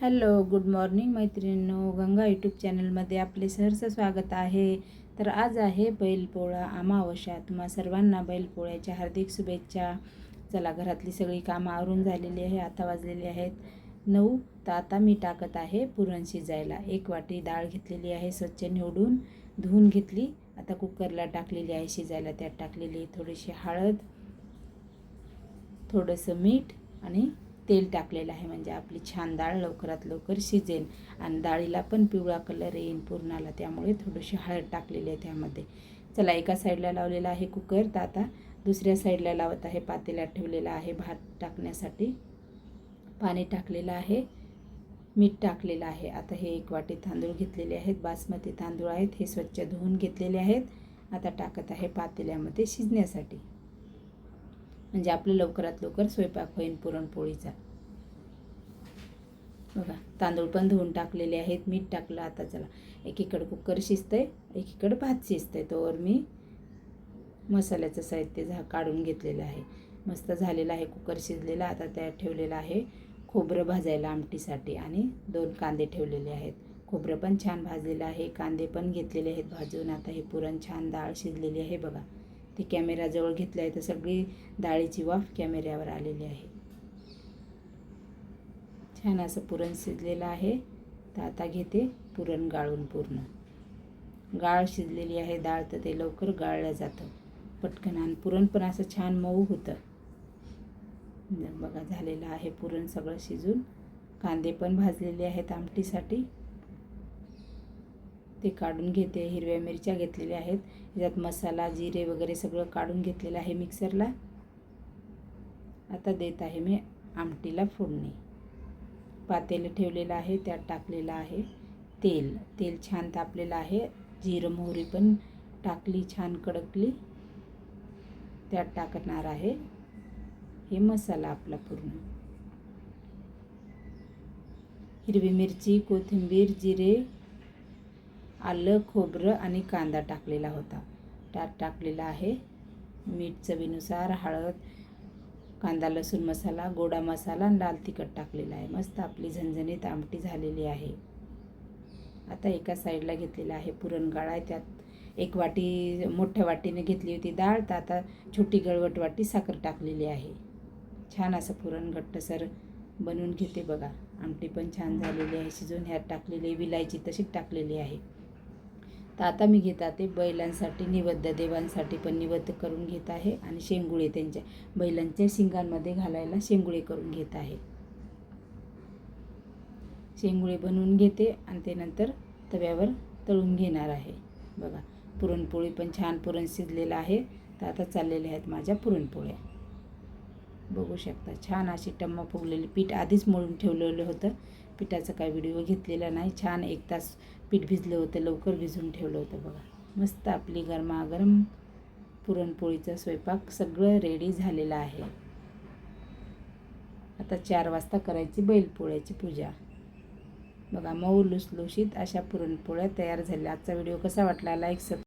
Hello good morning मैत्रिणींनो. Ganga YouTube चॅनलमध्ये आपले सहर्ष स्वागत आहे. तर आज आहे बैलपोळा अमावस्या. तुम्हा सर्वांना बैलपोळ्याच्या हार्दिक शुभेच्छा. चला घरातली सगळी कामं आवरून झालेली आहे आता वाजलेली आहेत. नऊ तर आता मी टाकत आहे पुरण शिजायला. एक वाटी डाळ घेतलेली आहे स्वच्छ निवडून धुवून घेतली. आता कुकरला टाकलेली आहे शिजायला त्यात टाकलेली थोडीशी हळद थोडंसं मीठ आणि तेल टाकलेलं आहे. म्हणजे आपली छान डाळ लवकरात लवकर शिजेल. आणि डाळीला पण पिवळा कलर येईन पूर्णाला. त्यामुळे थोडीशी हळद टाकलेली आहे त्यामध्ये. चला एका साईडला लावलेला आहे कुकर. तर आता दुसऱ्या साईडला लावत आहे. पातेल्यात ठेवलेला आहे भात टाकण्यासाठी. पाणी टाकलेलं आहे. मीठ टाकलेलं आहे. आता हे एक वाटी तांदूळ घेतलेले आहेत. बासमती तांदूळ आहेत. हे स्वच्छ धुवून घेतलेले आहेत. आता टाकत आहे पातेल्यामध्ये शिजण्यासाठी. म्हणजे आपलं लवकरात लवकर स्वयंपाक होईल पुरणपोळीचा. बघा तांदूळ पण धुवून टाकलेले आहेत मीठ टाकलं आता चला. एकीकडं कुकर शिजतंय एकीकडं भात शिजतंय. तोवर मी मसाल्याचं साहित्य झा काढून घेतलेलं आहे. मस्त झालेलं आहे कुकर शिजलेला आता त्यात ठेवलेलं आहे खोबरं भाजायला आमटीसाठी आणि दोन कांदे ठेवलेले आहेत. खोबरं पण छान भाजलेलं आहे कांदे पण घेतलेले आहेत भाजून. आता हे पुरण छान डाळ शिजलेली आहे बघा. ते कॅमेराजवळ घेतलं आहे. तर सगळी डाळीची वाफ कॅमेऱ्यावर आलेली आहे. छान असं पुरण शिजलेलं आहे. तर आता घेते पुरण गाळून पूर्ण. गाळ शिजलेली आहे. डाळ तर ते लवकर गाळलं जातं. पटकन. आणि पुरण पण असं छान मऊ होतं. बघा झालेलं आहे पुरण सगळं शिजून. कांदे पण भाजलेले आहेत आमटीसाठी. ते काढून घेते. हिरव्या मिरच्या घेतलेल्या आहेत. याच्यात मसाला जिरे वगैरे सगळं काढून घेतलेलं आहे मिक्सरला. आता देत आहे मी आमटीला फोडणी. पातेलं ठेवलेलं आहे त्यात टाकलेलं आहे तेल. तेल छान तापलेलं आहे. जिरं मोहरी पण टाकली छान कडकली. त्यात टाकणार आहे. हे मसाला आपला पूर्ण. हिरवी मिरची कोथिंबीर जिरे आलं खोबरं आणि कांदा टाकलेला होता. त्यात टाकलेला आहे मीठ चवीनुसार हळद कांदा लसूण मसाला गोडा मसाला आणि लाल तिखट टाकलेला आहे. मस्त आपली झणझणीत आमटी झालेली आहे. आता एका साईडला घेतलेला आहे पुरणगाळा आहे. त्यात एक वाटी मोठ्या वाटीने घेतली होती डाळ. तर आता छोटी गळवट वाटी साखर टाकलेली आहे. छान असं पुरण घट्टसर बनवून घेते बघा. आमटी पण छान झालेली आहे. शिजून ह्यात टाकलेली विलायची तशीच टाकलेली आहे. तर आता मी घेत आहे बैलांसाठी निवद्द देवांसाठी पण निवद्ध करून घेत आहे आणि शेंगुळे त्यांच्या बैलांच्या शिंगांमध्ये घालायला शेंगुळे करून घेत आहे. शेंगुळे बनवून घेते आणि ते नंतर तव्यावर तळून घेणार आहे. बघा पुरणपोळी पण छान पुरण शिजलेलं आहे. तर आता चाललेल्या आहेत माझ्या पुरणपोळ्या. बघू शकता छान अशी टम्मा फुगलेली पीठ आधीच मळून ठेवलेलं होतं. पिठाचा काय व्हिडिओ घेतलेला नाही. छान एक तास पीठ भिजलं होतं लवकर भिजून ठेवलं होतं बघा. मस्त आपली गरमागरम पुरणपोळीचा स्वयंपाक सगळं रेडी झालेलं आहे. आता चार वाजता करायची बैलपोळ्याची पूजा. बघा मऊ लुसलुशीत अशा पुरणपोळ्या तयार झाल्या. आजचा व्हिडिओ कसा वाटला? लाईक सब